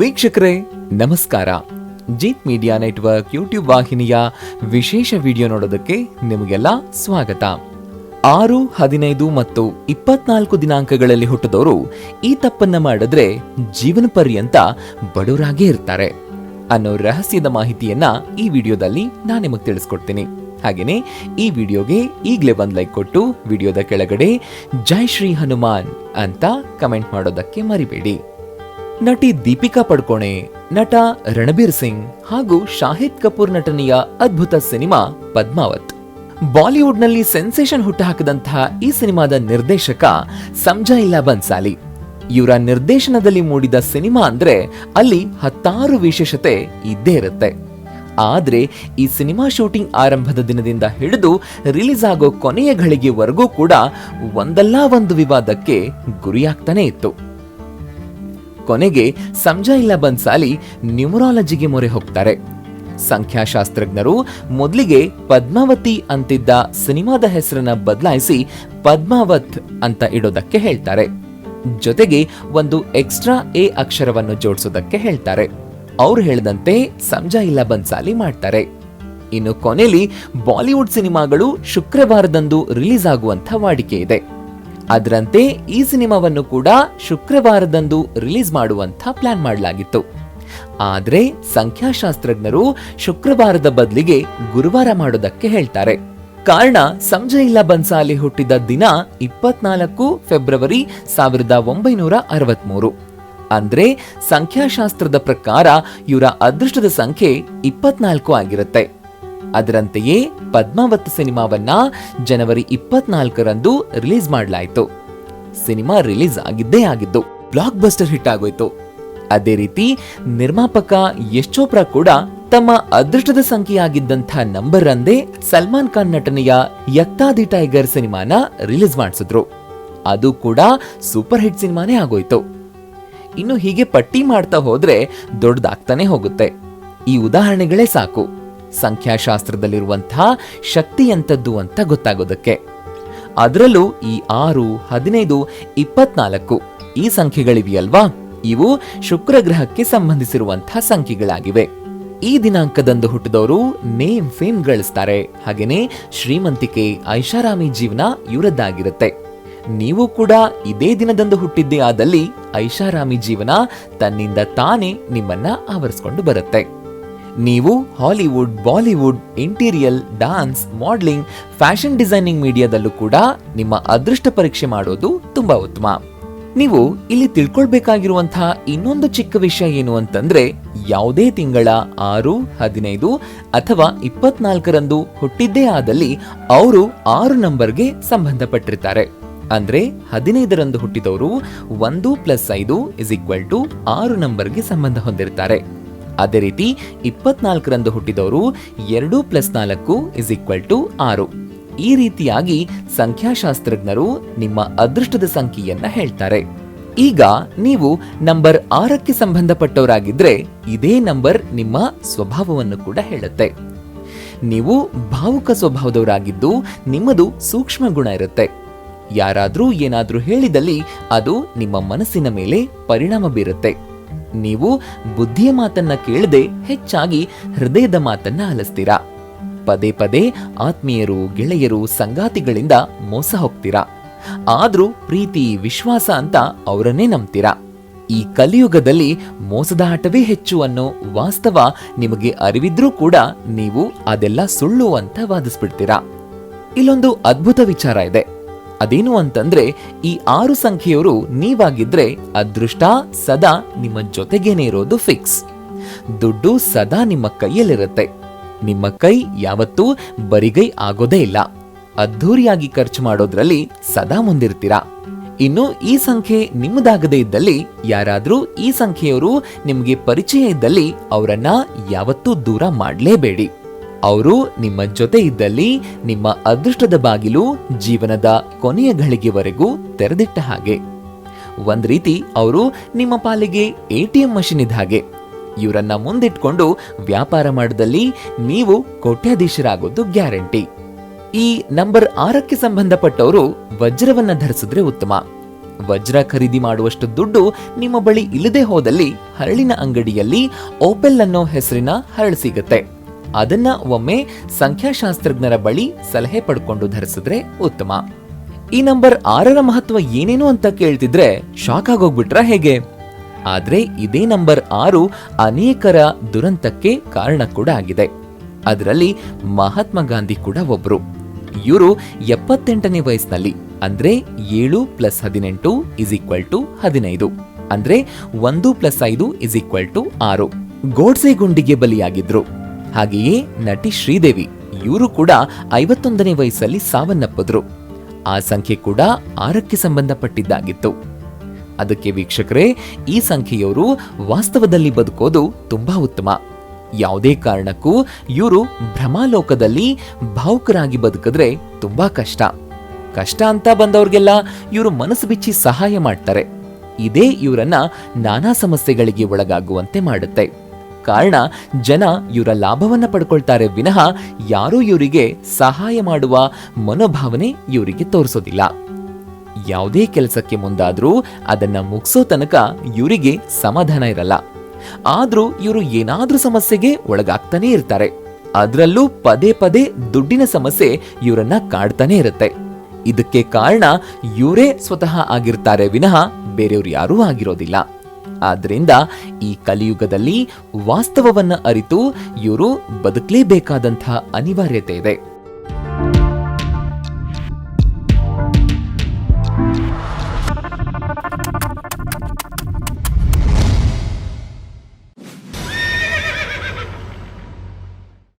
ವೀಕ್ಷಕರೇ, ನಮಸ್ಕಾರ. Jeet media network YouTube ವಾಹಿನಿಯ ವಿಶೇಷ ವಿಡಿಯೋ ನೋಡೋದಕ್ಕೆ ನಿಮಗೆಲ್ಲ ಸ್ವಾಗತ. ಆರು, ಹದಿನೈದು ಮತ್ತು ಇಪ್ಪತ್ನಾಲ್ಕು ದಿನಾಂಕಗಳಲ್ಲಿ ಹುಟ್ಟಿದವರು ಈ ತಪ್ಪನ್ನ ಮಾಡಿದ್ರೆ ಜೀವನ ಪರ್ಯಂತ ಬಡವರಾಗೇ ಇರ್ತಾರೆ ಅನ್ನೋ ರಹಸ್ಯದ ಮಾಹಿತಿಯನ್ನ ಈ ವಿಡಿಯೋದಲ್ಲಿ ನಾನು ನಿಮಗೆ ತಿಳಿಸ್ಕೊಡ್ತೀನಿ. ಹಾಗೇನೆ, ಈ ವಿಡಿಯೋಗೆ ಈಗಲೇ ಒಂದು ಲೈಕ್ ಕೊಟ್ಟು ವಿಡಿಯೋದ ಕೆಳಗಡೆ ಜೈ ಶ್ರೀ ಹನುಮಾನ್ ಅಂತ ಕಮೆಂಟ್ ಮಾಡೋದಕ್ಕೆ ಮರಿಬೇಡಿ. ನಟಿ ದೀಪಿಕಾ ಪಡ್ಕೋಣೆ, ನಟ ರಣಬೀರ್ ಸಿಂಗ್ ಹಾಗೂ ಶಾಹಿದ್ ಕಪೂರ್ ನಟನೆಯ ಅದ್ಭುತ ಸಿನಿಮಾ ಪದ್ಮಾವತ್. ಬಾಲಿವುಡ್ನಲ್ಲಿ ಸೆನ್ಸೇಷನ್ ಹುಟ್ಟುಹಾಕಿದಂತಹ ಈ ಸಿನಿಮಾದ ನಿರ್ದೇಶಕ ಸಂಜಯ್ ಬನ್ಸಾಲಿ. ಇವರ ನಿರ್ದೇಶನದಲ್ಲಿ ಮೂಡಿದ ಸಿನಿಮಾ ಅಂದ್ರೆ ಅಲ್ಲಿ ಹತ್ತಾರು ವಿಶೇಷತೆ ಇದ್ದೇ ಇರುತ್ತೆ. ಆದ್ರೆ ಈ ಸಿನಿಮಾ ಶೂಟಿಂಗ್ ಆರಂಭದ ದಿನದಿಂದ ಹಿಡಿದು ರಿಲೀಸ್ ಆಗೋ ಕೊನೆಯ ಘಳಿಗೆವರೆಗೂ ಕೂಡ ಒಂದಲ್ಲ ಒಂದು ವಿವಾದಕ್ಕೆ ಗುರಿಯಾಗ್ತಾನೆ ಇತ್ತು. ಕೊನೆಗೆ ಸಂಜಾ ಇಲ್ಲ ಬನ್ಸಾಲಿ ನ್ಯೂಮರಾಲಜಿಗೆ ಮೊರೆ ಹೋಗ್ತಾರೆ. ಸಂಖ್ಯಾಶಾಸ್ತ್ರಜ್ಞರು ಮೊದಲಿಗೆ ಪದ್ಮಾವತಿ ಅಂತಿದ್ದ ಸಿನಿಮಾದ ಹೆಸರನ್ನ ಬದಲಾಯಿಸಿ ಪದ್ಮಾವತ್ ಅಂತ ಇಡೋದಕ್ಕೆ ಹೇಳ್ತಾರೆ. ಜೊತೆಗೆ ಒಂದು ಎಕ್ಸ್ಟ್ರಾ ಎ ಅಕ್ಷರವನ್ನು ಜೋಡಿಸೋದಕ್ಕೆ ಹೇಳ್ತಾರೆ. ಅವ್ರು ಹೇಳಿದಂತೆ ಸಂಜಾ ಇಲ್ಲ ಬನ್ಸಾಲಿ ಮಾಡ್ತಾರೆ. ಇನ್ನು ಕೊನೆಯಲ್ಲಿ ಬಾಲಿವುಡ್ ಸಿನಿಮಾಗಳು ಶುಕ್ರವಾರದಂದು ರಿಲೀಸ್ ಆಗುವಂತ ವಾಡಿಕೆ ಇದೆ. ಅದರಂತೆ ಈ ಸಿನಿಮಾವನ್ನು ಕೂಡ ಶುಕ್ರವಾರದಂದು ರಿಲೀಸ್ ಮಾಡುವಂತ ಪ್ಲಾನ್ ಮಾಡಲಾಗಿತ್ತು. ಆದರೆ ಸಂಖ್ಯಾಶಾಸ್ತ್ರಜ್ಞರು ಶುಕ್ರವಾರದ ಬದಲಿಗೆ ಗುರುವಾರ ಮಾಡೋದಕ್ಕೆ ಹೇಳ್ತಾರೆ. ಕಾರಣ, ಸಂಜಯ್ ಇಲ್ಲ ಬನ್ಸಾಲಿ ಹುಟ್ಟಿದ ದಿನ ಇಪ್ಪತ್ನಾಲ್ಕು ಫೆಬ್ರವರಿ ಸಾವಿರದ ಒಂಬೈನೂರ ಅರವತ್ಮೂರು. ಅಂದ್ರೆ ಸಂಖ್ಯಾಶಾಸ್ತ್ರದ ಪ್ರಕಾರ ಇವರ ಅದೃಷ್ಟದ ಸಂಖ್ಯೆ ಇಪ್ಪತ್ನಾಲ್ಕು ಆಗಿರುತ್ತೆ. ಅದರಂತೆಯೇ ಪದ್ಮಾವತ್ ಸಿನಿಮಾವನ್ನ ಜನವರಿ ಇಪ್ಪತ್ನಾಲ್ಕರಂದು ರಿಲೀಸ್ ಮಾಡಲಾಯಿತು. ಸಿನಿಮಾ ರಿಲೀಸ್ ಆಗಿದ್ದೇ ಆಗಿದ್ದು ಬ್ಲಾಕ್ ಬಸ್ಟರ್ ಹಿಟ್ ಆಗೋಯ್ತು. ಅದೇ ರೀತಿ ನಿರ್ಮಾಪಕ ಯಶ್ ಚೋಪ್ರಾ ಕೂಡ ತಮ್ಮ ಅದೃಷ್ಟದ ಸಂಖ್ಯೆಯಾಗಿದ್ದಂಥ ನಂಬರ್ ಅಂದೇ ಸಲ್ಮಾನ್ ಖಾನ್ ನಟನೆಯ ಯಕ್ತಾ ದಿ ಟೈಗರ್ ಸಿನಿಮಾನ ರಿಲೀಸ್ ಮಾಡಿಸಿದ್ರು. ಅದು ಕೂಡ ಸೂಪರ್ ಹಿಟ್ ಸಿನಿಮಾನೇ ಆಗೋಯ್ತು. ಇನ್ನು ಹೀಗೆ ಪಟ್ಟಿ ಮಾಡ್ತಾ ಹೋದ್ರೆ ದೊಡ್ಡದಾಗ್ತಾನೆ ಹೋಗುತ್ತೆ. ಈ ಉದಾಹರಣೆಗಳೇ ಸಾಕು. ಸಂಖ್ಯಾಶಾಸ್ತ್ರದಲ್ಲಿರುವಂತಹ ಶಕ್ತಿ ಎಂಥದ್ದು ಅಂತ ಗೊತ್ತಾಗೋದಕ್ಕೆ. ಅದರಲ್ಲೂ ಈ ಆರು, ಹದಿನೈದು, ಇಪ್ಪತ್ನಾಲ್ಕು ಈ ಸಂಖ್ಯೆಗಳಿವೆಯಲ್ವಾ? ಇವು ಶುಕ್ರ ಗ್ರಹಕ್ಕೆ ಸಂಬಂಧಿಸಿರುವಂತಹ ಸಂಖ್ಯೆಗಳಾಗಿವೆ. ಈ ದಿನಾಂಕದಂದು ಹುಟ್ಟಿದವರು ನೇಮ್ ಫೇಮ್ ಗಳಿಸ್ತಾರೆ. ಹಾಗೇನೆ ಶ್ರೀಮಂತಿಕೆ ಐಷಾರಾಮಿ ಜೀವನ ಇವರದ್ದಾಗಿರುತ್ತೆ. ನೀವು ಕೂಡ ಇದೇ ದಿನದಂದು ಹುಟ್ಟಿದ್ದೇ ಆದಲ್ಲಿ ಐಷಾರಾಮಿ ಜೀವನ ತನ್ನಿಂದ ತಾನೇ ನಿಮ್ಮನ್ನ ಆವರಿಸ್ಕೊಂಡು ಬರುತ್ತೆ. ನೀವು Hollywood, Bollywood, interior, dance, modelling, fashion designing ಮೀಡಿಯಾದಲ್ಲೂ ಕೂಡ ನಿಮ್ಮ ಅದೃಷ್ಟ ಪರೀಕ್ಷೆ ಮಾಡೋದು ತುಂಬಾ ಉತ್ತಮ. ನೀವು ಇಲ್ಲಿ ತಿಳ್ಕೊಳ್ಬೇಕಾಗಿರುವಂತಹ ಇನ್ನೊಂದು ಚಿಕ್ಕ ವಿಷಯ ಏನು ಅಂತಂದ್ರೆ, ಯಾವುದೇ ತಿಂಗಳ ಆರು, ಹದಿನೈದು ಅಥವಾ ಇಪ್ಪತ್ನಾಲ್ಕರಂದು ಹುಟ್ಟಿದ್ದೇ ಆದಲ್ಲಿ ಅವರು ಆರು ನಂಬರ್ಗೆ ಸಂಬಂಧಪಟ್ಟಿರ್ತಾರೆ. ಅಂದ್ರೆ ಹದಿನೈದರಂದು ಹುಟ್ಟಿದವರು ಒಂದು ಪ್ಲಸ್ ಐದು ಇಸ್ ಈಕ್ವಲ್ ಟು ಆರು ನಂಬರ್ಗೆ ಸಂಬಂಧ ಹೊಂದಿರ್ತಾರೆ. ಅದೇ ರೀತಿ ಇಪ್ಪತ್ನಾಲ್ಕರಂದು ಹುಟ್ಟಿದವರು ಎರಡು ಪ್ಲಸ್ ನಾಲ್ಕು ಇಸ್ ಈಕ್ವಲ್ ಟು ಆರು. ಈ ರೀತಿಯಾಗಿ ಸಂಖ್ಯಾಶಾಸ್ತ್ರಜ್ಞರು ನಿಮ್ಮ ಅದೃಷ್ಟದ ಸಂಖ್ಯೆಯನ್ನ ಹೇಳ್ತಾರೆ. ಈಗ ನೀವು ನಂಬರ್ ಆರಕ್ಕೆ ಸಂಬಂಧಪಟ್ಟವರಾಗಿದ್ರೆ ಇದೇ ನಂಬರ್ ನಿಮ್ಮ ಸ್ವಭಾವವನ್ನು ಕೂಡ ಹೇಳುತ್ತೆ. ನೀವು ಭಾವುಕ ಸ್ವಭಾವದವರಾಗಿದ್ದು ನಿಮ್ಮದು ಸೂಕ್ಷ್ಮ ಗುಣ ಇರುತ್ತೆ. ಯಾರಾದರೂ ಏನಾದರೂ ಹೇಳಿದಲ್ಲಿ ಅದು ನಿಮ್ಮ ಮನಸ್ಸಿನ ಮೇಲೆ ಪರಿಣಾಮ ಬೀರುತ್ತೆ. ನೀವು ಬುದ್ಧಿಯ ಮಾತನ್ನ ಕೇಳದೆ ಹೆಚ್ಚಾಗಿ ಹೃದಯದ ಮಾತನ್ನ ಆಲಿಸ್ತೀರಾ ಪದೇ ಪದೇ ಆತ್ಮೀಯರು, ಗೆಳೆಯರು, ಸಂಗಾತಿಗಳಿಂದ ಮೋಸ ಹೋಗ್ತೀರಾ? ಆದ್ರೂ ಪ್ರೀತಿ, ವಿಶ್ವಾಸ ಅಂತ ಅವರನ್ನೇ ನಂಬ್ತೀರಾ? ಈ ಕಲಿಯುಗದಲ್ಲಿ ಮೋಸದ ಆಟವೇ ಹೆಚ್ಚು ಅನ್ನೋ ವಾಸ್ತವ ನಿಮಗೆ ಅರಿವಿದ್ರೂ ಕೂಡ ನೀವು ಅದೆಲ್ಲ ಸುಳ್ಳು ಅಂತ ವಾದಿಸ್ಬಿಡ್ತೀರಾ? ಇಲ್ಲೊಂದು ಅದ್ಭುತ ವಿಚಾರ ಇದೆ. ಅದೇನು ಅಂತಂದ್ರೆ, ಈ ಆರು ಸಂಖ್ಯೆಯವರು ನೀವಾಗಿದ್ರೆ ಅದೃಷ್ಟ ಸದಾ ನಿಮ್ಮ ಜೊತೆಗೇನೆ ಇರೋದು ಫಿಕ್ಸ್ ದುಡ್ಡು ಸದಾ ನಿಮ್ಮ ಕೈಯಲ್ಲಿರುತ್ತೆ. ನಿಮ್ಮ ಕೈ ಯಾವತ್ತೂ ಬರಿಗೈ ಆಗೋದೇ ಇಲ್ಲ. ಅದ್ಧೂರಿಯಾಗಿ ಖರ್ಚು ಮಾಡೋದ್ರಲ್ಲಿ ಸದಾ ಮುಂದಿರ್ತೀರಾ. ಇನ್ನು ಈ ಸಂಖ್ಯೆ ನಿಮ್ಮದಾಗದೇ ಇದ್ದಲ್ಲಿ, ಯಾರಾದರೂ ಈ ಸಂಖ್ಯೆಯವರು ನಿಮಗೆ ಪರಿಚಯ ಇದ್ದಲ್ಲಿ ಅವರನ್ನ ಯಾವತ್ತೂ ದೂರ ಮಾಡಲೇಬೇಡಿ. ಅವರು ನಿಮ್ಮ ಜೊತೆ ಇದ್ದಲ್ಲಿ ನಿಮ್ಮ ಅದೃಷ್ಟದ ಬಾಗಿಲು ಜೀವನದ ಕೊನೆಯ ಘಳಿಗೆವರೆಗೂ ತೆರೆದಿಟ್ಟ ಹಾಗೆ. ಒಂದ್ ರೀತಿ ಅವರು ನಿಮ್ಮ ಪಾಲಿಗೆ ಎ ಟಿ ಎಂ ಮಷಿನ್ ಇದ್ದ ಹಾಗೆ. ಇವರನ್ನ ಮುಂದಿಟ್ಕೊಂಡು ವ್ಯಾಪಾರ ಮಾಡದಲ್ಲಿ ನೀವು ಕೋಟ್ಯಾಧೀಶರಾಗೋದು ಗ್ಯಾರಂಟಿ. ಈ ನಂಬರ್ ಆರಕ್ಕೆ ಸಂಬಂಧಪಟ್ಟವರು ವಜ್ರವನ್ನ ಧರಿಸಿದ್ರೆ ಉತ್ತಮ. ವಜ್ರ ಖರೀದಿ ಮಾಡುವಷ್ಟು ದುಡ್ಡು ನಿಮ್ಮ ಬಳಿ ಇಲ್ಲದೆ ಹೋದಲ್ಲಿ ಹರಳಿನ ಅಂಗಡಿಯಲ್ಲಿ ಓಪೆಲ್ ಅನ್ನೋ ಹೆಸರಿನ ಹರಳು ಸಿಗುತ್ತೆ. ಅದನ್ನ ಒಮ್ಮೆ ಸಂಖ್ಯಾಶಾಸ್ತ್ರಜ್ಞರ ಬಳಿ ಸಲಹೆ ಪಡ್ಕೊಂಡು ಧರಿಸಿದ್ರೆ ಉತ್ತಮ. ಈ ನಂಬರ್ ಆರರ ಮಹತ್ವ ಏನೇನು ಅಂತ ಕೇಳ್ತಿದ್ರೆ ಶಾಕ್ ಆಗೋಗ್ಬಿಟ್ರ ಹೇಗೆ? ಆದ್ರೆ ಇದೇ ನಂಬರ್ ಆರು ಅನೇಕರ ದುರಂತಕ್ಕೆ ಕಾರಣ ಕೂಡ ಆಗಿದೆ. ಅದರಲ್ಲಿ ಮಹಾತ್ಮ ಗಾಂಧಿ ಕೂಡ ಒಬ್ರು. ಇವರು ಎಪ್ಪತ್ತೆಂಟನೇ ವಯಸ್ಸಿನಲ್ಲಿ, ಅಂದ್ರೆ ಏಳು ಪ್ಲಸ್ ಹದಿನೆಂಟು ಇಸ್ ಈಕ್ವಲ್ ಟು ಹದಿನೈದು, ಅಂದ್ರೆ ಒಂದು ಪ್ಲಸ್ ಐದು ಇಸ್ ಈಕ್ವಲ್ ಟು ಆರು. ಗೋಡ್ಸೆ ಗುಂಡಿಗೆ ಬಲಿಯಾಗಿದ್ರು. ಹಾಗೆಯೇ ನಟಿ ಶ್ರೀದೇವಿ, ಇವರು ಕೂಡ ಐವತ್ತೊಂದನೇ ವಯಸ್ಸಲ್ಲಿ ಸಾವನ್ನಪ್ಪಿದ್ರು. ಆ ಸಂಖ್ಯೆ ಕೂಡ ಆರಕ್ಕೆ ಸಂಬಂಧಪಟ್ಟಿದ್ದಾಗಿತ್ತು. ಅದಕ್ಕೆ ವೀಕ್ಷಕರೇ, ಈ ಸಂಖ್ಯೆಯವರು ವಾಸ್ತವದಲ್ಲಿ ಬದುಕೋದು ತುಂಬಾ ಉತ್ತಮ. ಯಾವುದೇ ಕಾರಣಕ್ಕೂ ಇವರು ಭ್ರಮಾಲೋಕದಲ್ಲಿ ಭಾವುಕರಾಗಿ ಬದುಕಿದ್ರೆ ತುಂಬಾ ಕಷ್ಟ. ಕಷ್ಟ ಅಂತ ಬಂದವ್ರಿಗೆಲ್ಲ ಇವರು ಮನಸ್ಸು ಬಿಚ್ಚಿ ಸಹಾಯ ಮಾಡ್ತಾರೆ. ಇದೇ ಇವರನ್ನ ನಾನಾ ಸಮಸ್ಯೆಗಳಿಗೆ ಒಳಗಾಗುವಂತೆ ಮಾಡುತ್ತೆ. ಕಾರಣ ಜನ ಇವರ ಲಾಭವನ್ನ ಪಡ್ಕೊಳ್ತಾರೆ ವಿನಃ ಯಾರೂ ಇವರಿಗೆ ಸಹಾಯ ಮಾಡುವ ಮನೋಭಾವನೆ ಇವರಿಗೆ ತೋರಿಸೋದಿಲ್ಲ. ಯಾವುದೇ ಕೆಲಸಕ್ಕೆ ಮುಂದಾದರೂ ಅದನ್ನ ಮುಗಿಸೋ ತನಕ ಇವರಿಗೆ ಸಮಾಧಾನ ಇರಲ್ಲ. ಆದರೂ ಇವರು ಏನಾದರೂ ಸಮಸ್ಯೆಗೆ ಒಳಗಾಗ್ತಾನೇ ಇರ್ತಾರೆ. ಅದರಲ್ಲೂ ಪದೇ ಪದೇ ದುಡ್ಡಿನ ಸಮಸ್ಯೆ ಇವರನ್ನ ಕಾಡ್ತಾನೆ ಇರುತ್ತೆ. ಇದಕ್ಕೆ ಕಾರಣ ಇವರೇ ಸ್ವತಃ ಆಗಿರ್ತಾರೆ ವಿನಃ ಬೇರೆಯವರು ಯಾರೂ ಆಗಿರೋದಿಲ್ಲ. ಆದ್ರಿಂದ ಈ ಕಲಿಯುಗದಲ್ಲಿ ವಾಸ್ತವವನ್ನ ಅರಿತು ಇವರು ಬದುಕಲೇಬೇಕಾದಂತಹ ಅನಿವಾರ್ಯತೆ ಇದೆ.